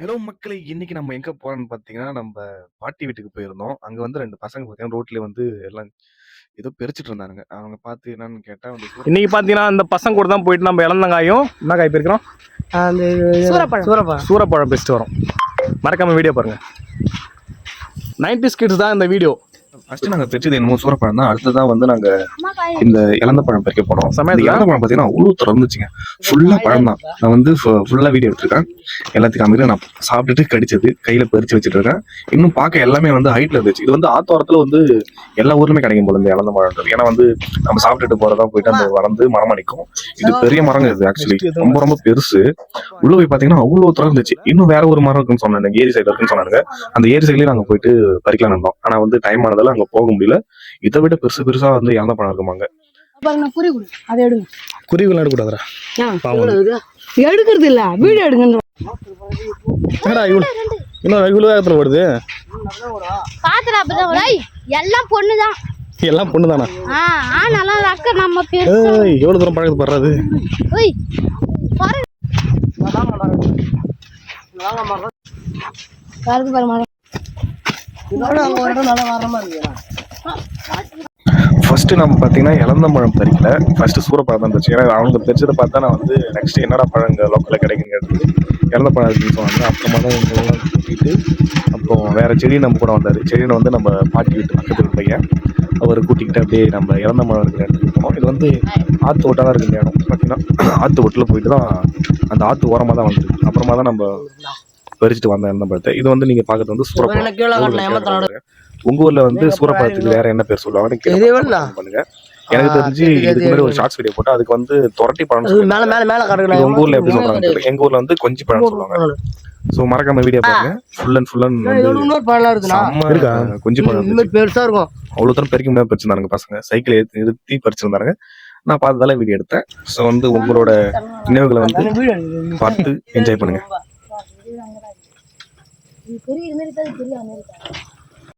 Hello மக்களே! இன்னைக்கு நம்ம எங்க போறோம்ன்னு பார்த்தீங்கன்னா, நம்ப பாட்டி வீட்டுக்கு போயிருந்தோம். அங்க வந்து 2 பசங்க பார்த்தீங்கன்னா, ரோட்ல வந்து எல்லாம் ஏதோ பிரிச்சுட்டு இருந்தானுங்க. அவங்க பார்த்து என்னன்னு கேட்டா வந்து இன்னைக்கு பார்த்தீங்கன்னா அந்த பசங்க கூட தான் போயிட்டு நம்ம இளந்தங்காயும் என்ன காய் போயிருக்கிறோம் அந்த சூரப்பழம். சூரப்பழம் சூரப்பழம் பெஸ்ட் வரும் மறக்காம வீடியோ பாருங்க 90s கிட்ஸ் தான் இந்த வீடியோ ஃபர்ஸ்ட் நாங்க பிரிச்சது என்னமோ சூரப்பழம் தான். அடுத்ததா வந்து நாங்க இந்த இலந்த பழம் பறிக்க போனோம். இந்த சமயத்துல இலந்த பழம் பார்த்தீங்கன்னா, அவ்வளோ திறந்துச்சுங்க. ஃபுல்லா பழம் தான். நான் வந்து ஃபு- ஃபுல்லா வீடியோ எடுத்திருக்கேன். எல்லாத்தையும் காமிக்கிறேன். நான் சாப்பிட்டுட்டு கடிச்சது கையில பறிச்சு வச்சுட்டு இருக்கேன். இன்னும் பார்க்க எல்லாமே வந்து ஹைட்ல இருந்துச்சு. இது வந்து ஆத்தோரத்துல வந்து எல்லா ஊர்லயுமே கிடைக்கும் போல இந்த இலந்த பழம்ன்றது. ஏன்னா வந்து நம்ம சாப்பிட்டுட்டு போறதா போயிட்டு அந்த வளர்ந்து மரமா நிக்கும். இது பெரிய மரங்க இது ஆக்சுவலி ரொம்ப ரொம்ப பெருசு. உள்ள போய் பாத்தீங்கன்னா அவ்வளவு திறந்துச்சு. இன்னும் வேற ஒரு மரம் இருக்குன்னு சொன்னாங்க. ஏரி சைடு இருக்குன்னு சொன்னாங்க. அந்த ஏரி சைட்லயே நாங்க போயிட்டு பறிக்கலாம் இருந்தோம். ஆனா வந்து டைம் ஆனதால அங்க போக முடியல. இதை விட பெருசு பெருசா வந்து இலந்த பழம் இருக்குமாங்க. குருவிகள் எடுக்கிறது இல்ல. எடுங்க இன்னும் வேகத்தில் ஓடுது? எல்லாம் பொண்ணுதான். எல்லாம் பொண்ணு தானா ஆ ஆனாலும் அக்கா நம்ம பேர் ஏய் எவ்வளோ தூரம் பழக்கத்து படுறது பாருங்க. பாருங்க. இதோட ஒரு இடம் நல்லா ஃபர்ஸ்ட் நம்ம பாத்தீங்கன்னா இளந்த பழம் பறிக்கல. ஃபர்ஸ்ட் சூரப்பழம் தான் பறிச்சோம். ஏன்னா அவங்க பறிச்சதை பார்த்தா நான் வந்து நெக்ஸ்ட் என்னடா பழம் லோக்கலில் லோக்கல்ல கிடைக்குன்னு பழம் இருக்குன்னு சொன்னாங்க. அப்புறமா தான் எங்களெல்லாம் கூட்டிட்டு அப்புறம் வேற செடி நம்ம கூட வந்தார் செடியில வந்து நம்ம பாட்டி வீட்டு பக்கத்தில் பையன். அவர் கூட்டிக்கிட்டு அப்படியே நம்ம இலந்த மழை இருக்கிற இடத்துக்கு போனோம். இது வந்து ஆத்து ஓட்டாக தான் இருக்கு இடம். பார்த்தீங்கன்னா ஆத்து ஓட்டில் போயிட்டு தான் அந்த ஆத்து ஓரமாக தான் வந்துருக்கு. அப்புறமா தான் நம்ம பறிச்சுட்டு வந்த இலந்த பழத்தை. இது வந்து நீங்க பார்க்கறது வந்து சூரப்பழம். உங்க ஊர்ல வந்து சூரப்பழத்துக்கு வேற என்ன பேர் வேணா? பண்ணுங்க. எனக்கு தெரிஞ்சு இதுக்கு முன்னாடி ஒரு. ஷார்ட்ஸ் வீடியோ போட்டு அதுக்கு வந்து துரட்டி பழம் மேல மேல ஊர்ல எப்படி சொல்றாங்க. எங்க ஊர்ல வந்து கொஞ்சி பழம் சொல்லுவாங்க. சோ மறக்காம வீடியோ பாருங்க. ஃபுல் அண்ட் ஃபுல் அண்ட் இன்னொரு பழம் செம்ம இருக்கா? கொஞ்சி பழம் பெருசா இருக்கும். அவ்வளவு தூரம் பெருக்கி முடியாம பறிச்சிருந்தாங்க பசங்க. சைக்கிள் ஏத்தி நிறுத்தி பறிச்சிருந்தாங்க நான் பார்த்ததால வீடியோ எடுத்தேன். சோ வந்து உங்களோட நினைவுகளை வந்து. பார்த்து என்ஜாய் பண்ணுங்க. பெரிய மாதிரி பெரிய அமெரிக்கா